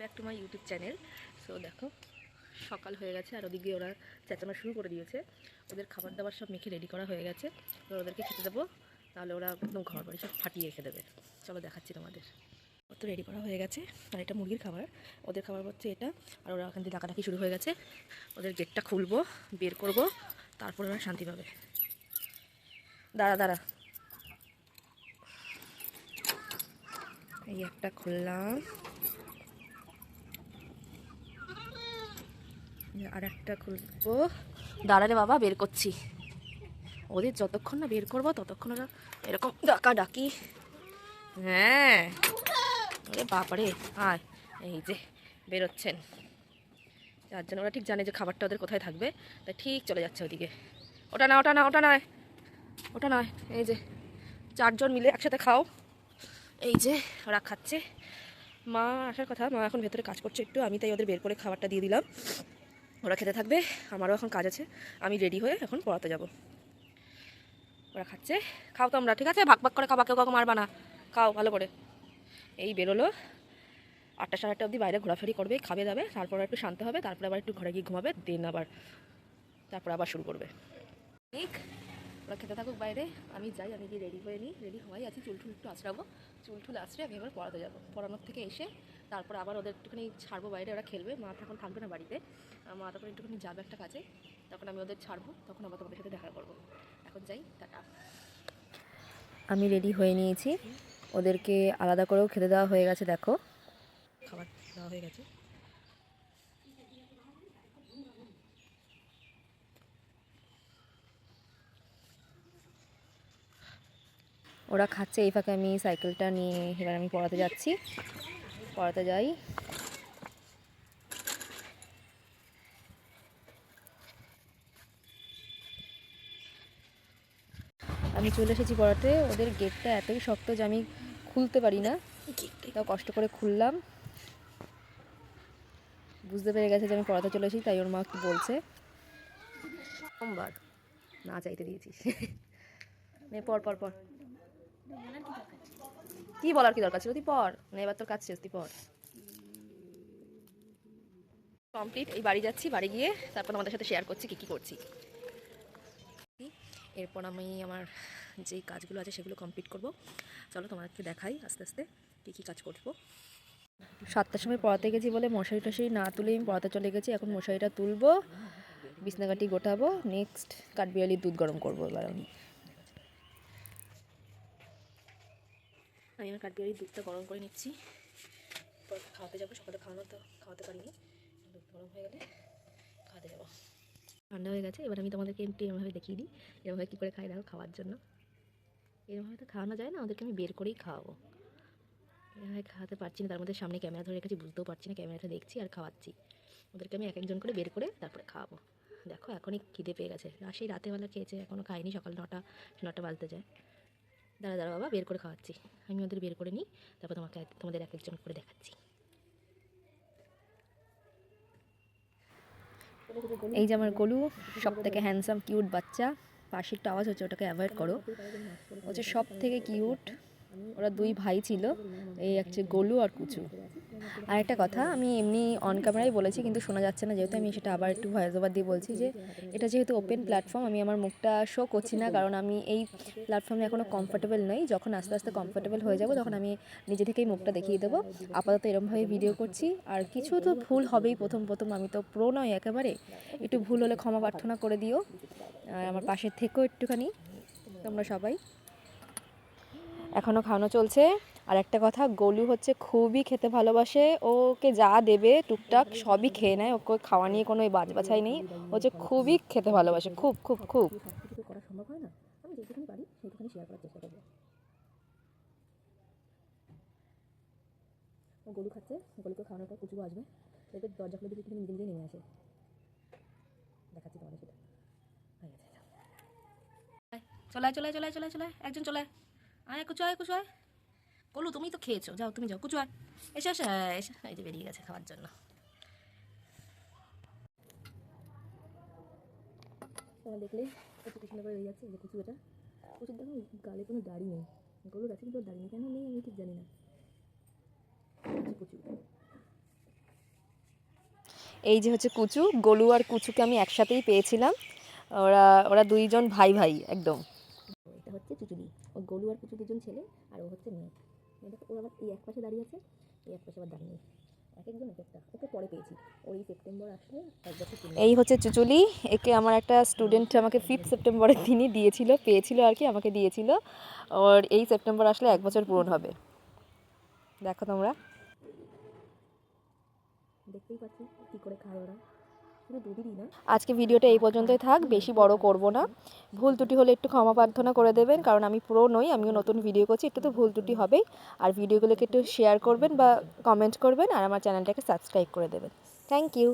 Back to my YouTube channel so দেখো, সকাল হয়ে গেছে আর ওদিকে ওরা চেঁচানো শুরু করে দিয়েছে। ওদের খাবার দাবার সব মেখে রেডি করা হয়ে গেছে। এবার ওদেরকে খেতে দেবো, তাহলে ওরা একদম ঘর বাড়ি সব ফাটিয়ে রেখে দেবে। চলো দেখাচ্ছি তোমাদের। তো রেডি করা হয়ে গেছে, আর এটা মুরগির খাবার। ওদের খাবার হচ্ছে এটা, আর ওরা ওখান থেকে ডাকাডাকি শুরু হয়ে গেছে। ওদের গেটটা খুলবো, বের করব, তারপর ওরা শান্তি পাবে। দাঁড়া দাঁড়া। এই একটা খুললাম। আর একটা খুলবো। দাঁড়ালে বাবা, বের করছি। ওদের যতক্ষণ না বের করব, ততক্ষণ ওরা এরকম ডাকা ডাকি। হ্যাঁ। আরে বাবারে, আয়। এই যে, বেরোচ্ছেন। যার জন্য ওরা ঠিক জানে যে খাবারটা ওদের কোথায় থাকবে। তাই ঠিক চলে যাচ্ছে ওদিকে। ওটা না ওটা না ওটা নয় ওটা নয় এই যে। চারজন মিলে একসাথে খাও। এই যে, ওরা খাচ্ছে। মা, আসার কথা। মা এখন ভেতরে কাজ করছে একটু। আমি তাই ওদের বের করে খাবারটা দিয়ে দিলাম। ওরা খেতে থাকবে, আমারও এখন কাজ আছে। আমি রেডি হয়ে এখন পড়াতে যাব। ওরা খাচ্ছে। খাও তোমরা, ঠিক আছে? ভাগ ভাগ করে খাবা কেউ কাউকে মারবা না। খাও, ভালো করে। এই বেরোলো। আটটা সাড়ে আটটা অবধি বাইরে ঘোরাফেরি করবে, খাবে দাবে, তারপর একটু শান্ত হবে, তারপরে আবার একটু ঘরে গিয়ে ঘুমাবে, দেন আবার, তারপর আবার শুরু করবে। ঠিক ওরা খেতে থাকুক বাইরে আমি যাই আমি গিয়ে রেডি হয়ে নিই রেডি হওয়াই আছি চুল টুল একটু আঁচড়াবো। চুল টুল আঁচড়ে আমি এবার পড়াতে যাব। পড়ানোর থেকে এসে তারপর আবার ওদের একটুখানি ছাড়বো বাইরে ওরা খেলবে মা তখন থাকবে না বাড়িতে। মা তখন একটুখানি যাবে একটা কাজে তখন আমি ওদের ছাড়বো তখন আবার তোমাদের সাথে দেখা করব। এখন যাই টাটা। আমি রেডি হয়ে নিয়েছি। ওদেরকে আলাদা করেও খেতে দেওয়া হয়ে গেছে দেখো। খাবার দেওয়া হয়ে গেছে। ওরা খাচ্ছে, এই ফাঁকে আমি সাইকেলটা নিয়ে এবার আমি পড়াতে যাচ্ছি। পড়াতে যাই। আমি চলে এসেছি পড়াতে। ওদের গেটটা এতই শক্ত যে আমি খুলতে পারি না। তাও কষ্ট করে খুললাম। বুঝতে পেরে গেছে যে আমি পড়াতে চলে এসেছি, তাই ওর মা কি বলছে। সোমবার। না চাইতে দিয়েছি নে পর পর পর কি বলার কি দরকার ছিল? তুই পর না, এবার তোর কাজ শেষ, তুই পর কমপ্লিট এই বাড়ি যাচ্ছি, বাড়ি গিয়ে তারপর আমাদের সাথে শেয়ার করছি, কী কী করছি। এরপর আমি আমার যেই কাজগুলো আছে সেগুলো কমপ্লিট করব। চলো তোমাদেরকে দেখাই আস্তে আস্তে কী কী কাজ করব। সাতটার সময় পড়াতে গেছি বলে মশারি টশারি না তুলে আমি পড়াতে চলে গেছি, এখন মশারিটা তুলবো বিছনাকাটি গোটাবো নেক্সট কাঠবিড়ালির দুধ গরম করব, এবার আমি। আমি আমার কাঠবিড়ালির দুধটা গরম করে নিচ্ছি। পর খাওয়াতে যাব, সকালে খাওয়ানো তো খাওয়াতে পারিনি। দুধ গরম হয়ে গেলে খাওয়াতে যাব। ঠান্ডা হয়ে গেছে, এবার আমি তোমাদেরকে একটু এরমভাবে দেখিয়ে দিই এরমভাবে কী করে খাই দেখো খাওয়ার জন্য। এরমভাবে তো খাওয়ানো যায় না, ওদেরকে আমি বের করেই খাওয়াবো। এভাবে খাওয়াতে পারছি না, তার মধ্যে সামনে ক্যামেরা ধরে রেখেছি, বুঝতেও পারছি না, ক্যামেরাটা দেখছি আর খাওয়াচ্ছি। ওদেরকে আমি এক একজন করে বের করে তারপরে খাওয়াবো। দেখো এখনই খিদে পেয়ে গেছে, আর সেই রাতেবেলা খেয়েছে এখনও খাইনি সকাল নটা নটা বাজতে যায়। দাঁড়া দাঁড়া বাবা, বের করে খাওয়াচ্ছি। আমি ওদের বের করে নিই, তারপর তোমাকে তোমাদের এক একজন করে দেখাচ্ছি। এই যে আমার গলু সব থেকে হ্যান্ডসাম কিউট বাচ্চা পাশে একটু আওয়াজ হচ্ছে, ওটাকে অ্যাভয়েড করো। হচ্ছে সব থেকে কিউট ওরা দুই ভাই ছিল, এই হচ্ছে গলু আর কুচু। আর একটা কথা, আমি এমনি অন ক্যামেরাই বলেছি, কিন্তু শোনা যাচ্ছে না, যেহেতু আমি সেটা আবার একটু ভয়েস ওভার দিয়ে বলছি যে, এটা যেহেতু ওপেন প্ল্যাটফর্ম আমি আমার মুখটা শো করছি না, কারণ আমি এই প্ল্যাটফর্মে এখনও কমফোর্টেবল নই। যখন আস্তে আস্তে কমফোর্টেবল হয়ে যাব, তখন আমি নিজে থেকেই মুখটা দেখিয়ে দেবো। আপাতত এরমভাবে ভিডিও করছি। আর কিছু তো ভুল হবেই, প্রথম প্রথম আমি তো প্রো নয় একেবারে। একটু ভুল হলে ক্ষমা প্রার্থনা করে দিও। আর আমার পাশের থেকেও একটুখানি, তোমরা সবাই। এখনও খাওয়ানো চলছে। আর একটা কথা, গোলু হচ্ছে খুবই খেতে ভালোবাসে, ওকে যা দেবে টুকটাক সবই খেয়ে নেয়, ওকে খাওয়া নিয়ে কোনো বাজ বাছাই নেই, ও হচ্ছে খুবই খেতে ভালোবাসে, খুব খুব খুব। করা সম্ভব হয় না আমি পারি শেয়ার করার চেষ্টা করব গলু খাচ্ছে গলুকে খাওয়ানোর পর আসবে এদের দরজা খুলে একটু নিজে নেমে আসে দেখাচ্ছি তোমাদের সেটা হয়ে গেছে চলে চলে চলে চলে চলে একজন চলে আয়, কুচু আয় কুচু আয়। কলু তুমি তো খেয়েছো। যাও তুমি যাও কুচু আয় এসে এসে হ্যাঁ, এসে। এই যে বেরিয়ে গেছে খাওয়ার জন্য। তোমার দেখলে একটু পিছনে করে হয়ে যাচ্ছে এই যে কুচু এটা কুচুর দেখো গালে কোনো দাড়ি নেই। গরুর আছে কিন্তু দাড়ি নেই। কেন নেই আমি ঠিক জানি না। কুচু এই যে হচ্ছে কুচু গোলু আর কুচুকে আমি একসাথেই পেয়েছিলাম। ওরা ওরা দুইজন ভাই ভাই একদম। এটা হচ্ছে চুচুলি ও গোলু আর কুচু দুজন ছেলে আর ও হচ্ছে মেয়ে। এটা ও আবার এই এক পাশে দাঁড়িয়ে আছে এই এক পাশে আবার দাঁড়িয়ে এক একজন এক একটা। ওকে পরে পেয়েছি। ওর এই সেপ্টেম্বর আসলে এক বছর এই হচ্ছে চুচুলি। একে আমার একটা স্টুডেন্ট আমাকে ফিফথ সেপ্টেম্বরের দিনই দিয়েছিল পেয়েছিল আর কি আমাকে দিয়েছিল। ওর এই সেপ্টেম্বর আসলে এক বছর পূরণ হবে। দেখো তোমরা। দেখতেই পাচ্ছি কী করে খায় ওরা। আজকে ভিডিওটা এই পর্যন্তই থাক, বেশি বড় করব না। ভুল ত্রুটি হলে একটু ক্ষমা প্রার্থনা করে দেবেন, কারণ আমি পুরো নই, আমিও নতুন ভিডিও করছি, একটু তো ভুল ত্রুটি হবেই। আর ভিডিওগুলোকে একটু শেয়ার করবেন বা কমেন্ট করবেন, আর আমার চ্যানেলটাকে সাবস্ক্রাইব করে দেবেন। Thank you